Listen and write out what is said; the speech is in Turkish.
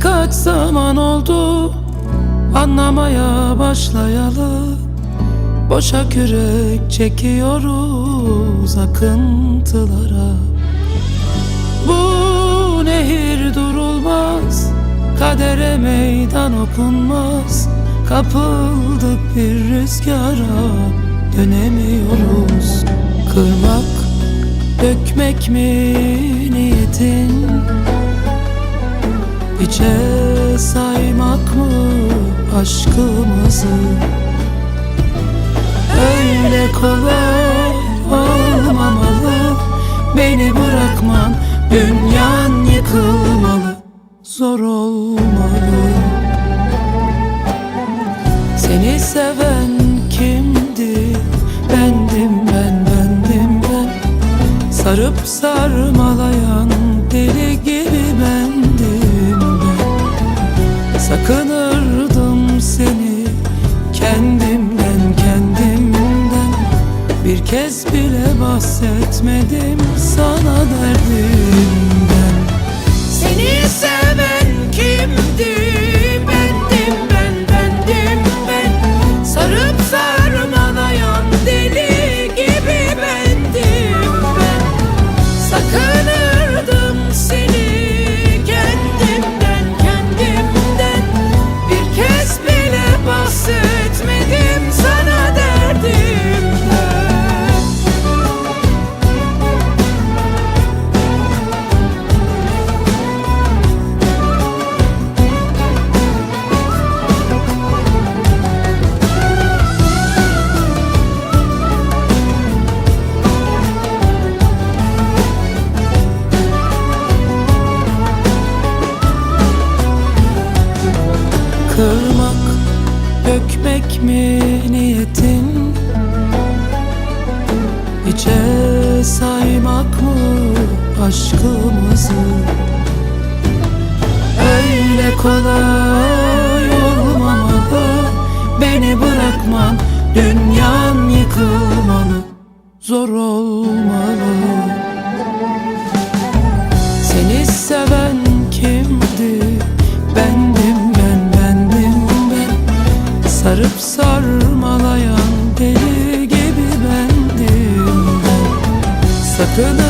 Kaç zaman oldu anlamaya başlayalı Boşa kürek çekiyoruz akıntılara. Bu nehir durulmaz Kadere meydan okunmaz. Kapıldık bir rüzgara Dönemiyoruz. Kırmak, dökmek mi niyetin? Hiçe saymak mı aşkımızı? Öyle kolay olmamalı Beni bırakman dünyan yıkılmalı Zor olmalı Seni seven kimdi? Bendim ben, bendim ben Sarıp sarmalayan Sakınırdım seni kendimden kendimden. Bir kez bile bahsetmedim sana derdimden Kırmak, dökmek mi niyetin? Hiçe saymak mı aşkımızı? Öyle kolay olmamalı Beni bırakman dünyan yıkılmalı Zor olmalı Could